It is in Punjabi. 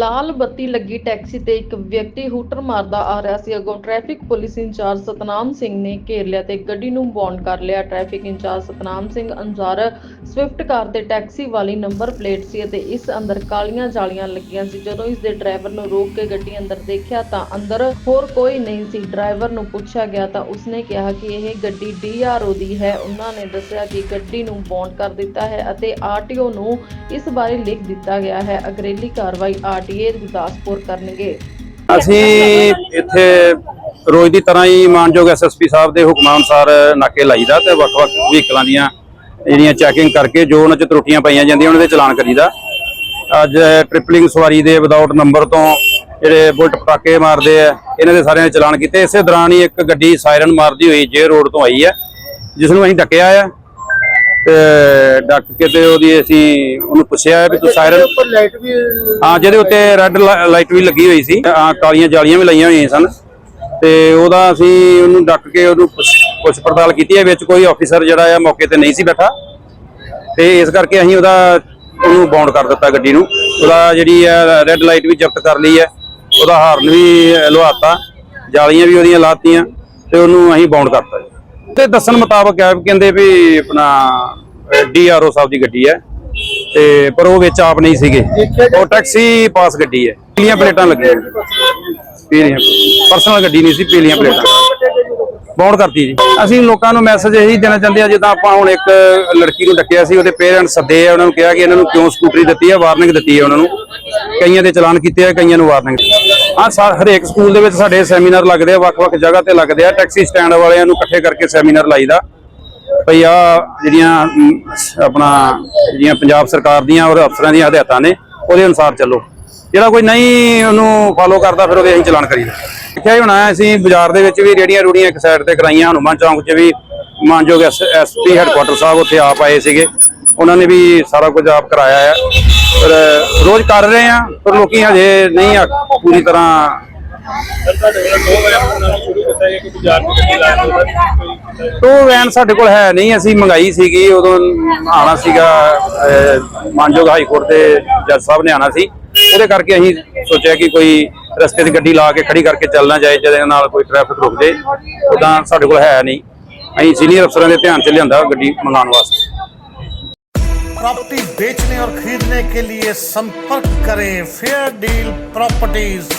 ਲਾਲ ਬੱਤੀ ਲੱਗੀ ਟੈਕਸੀ ਤੇ ਇੱਕ ਵਿਅਕਤੀ ਹੂਟਰ ਮਾਰਦਾ ਆ ਰਿਹਾ ਸੀ। ਅਗੋਂ traffic police incharge Satnam Singh ਨੇ ਘੇਰ ਲਿਆ ਤੇ ਗੱਡੀ ਨੂੰ ਬੌਂਡ ਕਰ ਲਿਆ। ਟ੍ਰੈਫਿਕ ਇੰਚਾਰਜ ਸਤਨਾਮ ਸਿੰਘ ਅਨੁਸਾਰ ਸਵਿਫਟ ਕਾਰ ਤੇ ਟੈਕਸੀ ਵਾਲੀ ਨੰਬਰ ਪਲੇਟ ਸੀ ਅਤੇ ਇਸ ਅੰਦਰ ਕਾਲੀਆਂ ਜਾਲੀਆਂ ਲੱਗੀਆਂ ਸੀ। ਜਦੋਂ ਇਸ ਦੇ ਡਰਾਈਵਰ ਨੂੰ ਰੋਕ ਕੇ ਗੱਡੀ ਅੰਦਰ ਦੇਖਿਆ ਤਾਂ ਅੰਦਰ ਹੋਰ ਕੋਈ ਨਹੀਂ ਸੀ। ਡਰਾਈਵਰ ਨੂੰ ਪੁੱਛਿਆ ਗਿਆ ਤਾਂ ਉਸਨੇ ਕਿਹਾ ਕਿ ਇਹ ਗੱਡੀ ਡੀਆਰਓ ਦੀ ਹੈ। ਉਹਨਾਂ ਨੇ ਦੱਸਿਆ ਕਿ ਗੱਡੀ ਨੂੰ ਬੌਂਡ ਕਰ ਦਿੱਤਾ ਹੈ ਅਤੇ ਆਰਟੀਓ ਨੂੰ ਇਸ ਬਾਰੇ ਲਿਖ ਦਿੱਤਾ ਗਿਆ ਹੈ। ਅਗਰੇਲੀ ਕਾਰਵਾਈ ਆਰਟੀਏ ਗੁਰਦਾਸਪੁਰ ਕਰਨਗੇ। ਅਸੀਂ ਇੱਥੇ ਰੋਜ਼ ਦੀ ਤਰ੍ਹਾਂ ਹੀ ਮਾਨਯੋਗ ਐਸਐਸਪੀ ਸਾਹਿਬ ਦੇ ਹੁਕਮਾਂ ਅਨੁਸਾਰ ਨਾਕੇ ਲਾਈਦਾ ਤੇ ਵੱਖ-ਵੱਖ ਵਹੀਕਲਾਂ ਦੀਆਂ ਜਿਹੜੀਆਂ ਚੈਕਿੰਗ ਕਰਕੇ ਜੋ ਉਹਨਾਂ 'ਚ ਤਰੁੱਟੀਆਂ ਪਾਈਆਂ ਜਾਂਦੀਆਂ, ਉਹਨਾਂ ਦੇ ਚਲਾਨ ਕਰੀਦਾ। ਅੱਜ ਟ੍ਰਿਪਲਿੰਗ ਸਵਾਰੀ ਦੇ ਵਿਦਆਊਟ ਨੰਬਰ ਤੋਂ ਜਿਹੜੇ ਬੁਲਟ ਪਟਾਕੇ ਮਾਰਦੇ ਆ, ਇਹਨਾਂ ਦੇ ਸਾਰਿਆਂ ਦੇ ਚਲਾਨ ਕੀਤੇ। ਇਸੇ ਦੌਰਾਨ ਹੀ ਇੱਕ ਗੱਡੀ ਸਾਇਰਨ ਮਾਰਦੀ ਹੋਈ ਜੇ ਰੋਡ ਤੋਂ ਆਈ ਹੈ, ਜਿਸ ਨੂੰ ਅਸੀਂ ਡੱਕਿਆ ਆ। ਤੇ ਡੱਕ ਕੇ ਤੇ ਉਹਦੀ ਅਸੀਂ ਉਹਨੂੰ ਪੁੱਛਿਆ ਵੀ ਤੂੰ ਸਾਇਰਨ ਉੱਪਰ ਲਾਈਟ ਵੀ ਹਾਂ ਜਿਹਦੇ ਉੱਤੇ ਰੈੱਡ ਲਾਈਟ ਵੀ ਲੱਗੀ ਹੋਈ ਸੀ। ਹਾਂ ਕਾਲੀਆਂ ਜਾਲੀਆਂ ਵੀ ਲਾਈਆਂ ਹੋਈਆਂ ਸਨ। ਤੇ ਉਹਦਾ ਅਸੀਂ ਉਹਨੂੰ ਡੱਕ ਕੇ ਉਹਨੂੰ ਪੁੱਛ- ਪੜਤਾਲ ਕੀਤੀ ਹੈ ਵਿੱਚ ਕੋਈ ਆਫੀਸਰ ਜਿਹੜਾ ਆ ਮੌਕੇ ਤੇ ਨਹੀਂ ਸੀ ਬੈਠਾ। ਤੇ ਇਸ ਕਰਕੇ ਅਸੀਂ ਉਹਦਾ ਉਹਨੂੰ ਬਾਉਂਡ ਕਰ ਦਿੱਤਾ ਗੱਡੀ ਨੂੰ। ਉਹਦਾ ਜਿਹੜੀ ਹੈ ਰੈੱਡ ਲਾਈਟ ਵੀ ਜ਼ਬਤ ਕਰ ਲਈ ਹੈ। ਉਹਦਾ ਹਾਰਨ ਵੀ ਲਵਾਤਾ ਜਾਲੀਆਂ ਵੀ ਉਹਦੀਆਂ ਲਾਤੀਆਂ। ਤੇ ਉਹਨੂੰ ਅਸੀਂ ਬਾਉਂਡ ਕਰਤਾ। ਤੇ ਦੱਸਣ ਮੁਤਾਬਕ ਹੈ ਕਹਿੰਦੇ ਵੀ ਆਪਣਾ ਡੀਆਰਓ ਸਾਹਿਬ ਦੀ ਗੱਡੀ ਹੈ ਤੇ ਪਰ ਉਹ ਵਿੱਚ ਆਪ ਨਹੀਂ ਸੀਗੇ। ਉਹ ਟੈਕਸੀ ਪਾਸ ਗੱਡੀ ਹੈ। ਪੀਲੀਆਂ ਪਲੇਟਾਂ ਲੱਗੀਆਂ ਪੀਲੀਆਂ ਪਰਸਨਲ ਗੱਡੀ ਨਹੀਂ ਸੀ, ਪੀਲੀਆਂ ਪਲੇਟਾਂ। ਬਾਉਂਡ ਕਰਤੀ ਜੀ। ਅਸੀਂ ਲੋਕਾਂ ਨੂੰ ਮੈਸੇਜ ਇਹੀ ਦੇਣਾ ਚਾਹੁੰਦੇ ਆ ਜਿੱਦਾਂ ਆਪਾਂ ਹੁਣ ਇੱਕ ਲੜਕੀ ਨੂੰ ਡੱਕਿਆ ਸੀ, ਉਹਦੇ ਪੇਰੈਂਟਸ ਸੱਦੇ ਆ, ਉਹਨਾਂ ਨੂੰ ਕਿਹਾ ਕਿ ਇਹਨਾਂ ਨੂੰ ਕਿਉਂ ਸਕੂਟਰੀ ਦਿੱਤੀ ਹੈ ਵਾਰਨਿੰਗ ਦਿੱਤੀ ਹੈ ਉਹਨਾਂ ਨੂੰ। ਕਈਆਂ ਦੇ ਚਲਾਨ ਕੀਤੇ ਆ, ਕਈਆਂ ਨੂੰ ਵਾਰਨਿੰਗ ਹਾਂ ਹਰੇਕ ਸਕੂਲ ਦੇ ਵਿੱਚ ਸਾਡੇ ਸੈਮੀਨਾਰ ਲੱਗਦੇ ਆ, ਵੱਖ-ਵੱਖ ਜਗ੍ਹਾ ਤੇ ਲੱਗਦੇ ਆ। ਟੈਕਸੀ ਸਟੈਂਡ ਵਾਲਿਆਂ ਨੂੰ ਇਕੱਠੇ ਕਰਕੇ ਸੈਮੀਨਾਰ ਲਾਈਦਾ। ਭਈ ਆ ਜਿਹੜੀਆਂ ਆਪਣਾ ਜਿਹੜੀਆਂ ਪੰਜਾਬ ਸਰਕਾਰ ਦੀਆਂ ਔਰ ਅਫਸਰਾਂ ਦੀਆਂ ਹਦਾਇਤਾਂ ਨੇ, ਉਹਦੇ ਅਨੁਸਾਰ ਚੱਲੋ। ਜਿਹੜਾ ਕੋਈ ਨਹੀਂ ਉਹਨੂੰ ਫਾਲੋ ਕਰਦਾ, ਫਿਰ ਉਹਦੇ ਅਸੀਂ ਚਲਾਨ ਕਰੀਦਾ ਦੇਖਿਆ ਹੀ ਹੋਣਾ ਅਸੀਂ ਬਾਜ਼ਾਰ ਦੇ ਵਿੱਚ ਵੀ ਰੇੜੀਆਂ ਰੂੜੀਆਂ ਇੱਕ ਸਾਈਡ ਤੇ ਕਰਾਈਆਂ, ਹਨੂੰਮਾਨ ਚੌਂਕ 'ਚ ਵੀ ਮਾਨਯੋਗ ਐਸਪੀ ਹੈੱਡਕੁਆਟਰ ਸਾਹਿਬ ਉੱਥੇ ਆਪ ਆਏ ਸੀਗੇ। ਉਹਨਾਂ ਨੇ ਵੀ ਸਾਰਾ ਕੁਝ ਆਪ ਕਰਾਇਆ ਹੈ ਪਰ ਰੋਜ਼ ਕਰ ਰਹੇ ਆ, ਪਰ ਲੋਕੀ ਹਜੇ ਨਹੀਂ ਪੂਰੀ ਤਰ੍ਹਾਂ ਉਹ ਵੈਨ ਸਾਡੇ ਕੋਲ ਹੈ ਨਹੀਂ ਅਸੀਂ ਮੰਗਾਈ ਸੀਗੀ ਉਦੋਂ ਆਣਾ ਸੀਗਾ ਅਹ, ਮਾਨਯੋਗ ਹਾਈ ਕੋਰਟ ਦੇ ਜੱਜ ਸਾਹਿਬ ਨੇ ਆਣਾ ਸੀ ਉਹਦੇ ਕਰਕੇ ਅਸੀਂ ਸੋਚਿਆ ਕਿ ਕੋਈ ਰਸਤੇ 'ਤੇ ਗੱਡੀ ਲਾ ਕੇ ਖੜੀ ਕਰਕੇ ਚੱਲਣਾ ਜਾਏ ਜਿਹਦੇ ਨਾਲ ਕੋਈ ਟ੍ਰੈਫਿਕ ਰੁਕ ਜੇ ਉਦਾਂ ਸਾਡੇ ਕੋਲ ਹੈ ਨਹੀਂ ਅਸੀਂ ਸੀਨੀਅਰ ਅਫਸਰਾਂ ਦੇ ਧਿਆਨ 'ਚ ਲਿਆਂਦਾ ਗੱਡੀ ਮੰਗਾਉਣ ਵਾਸਤੇ प्रॉपर्टी बेचने और खरीदने के लिए संपर्क करें फेयर डील प्रॉपर्टीज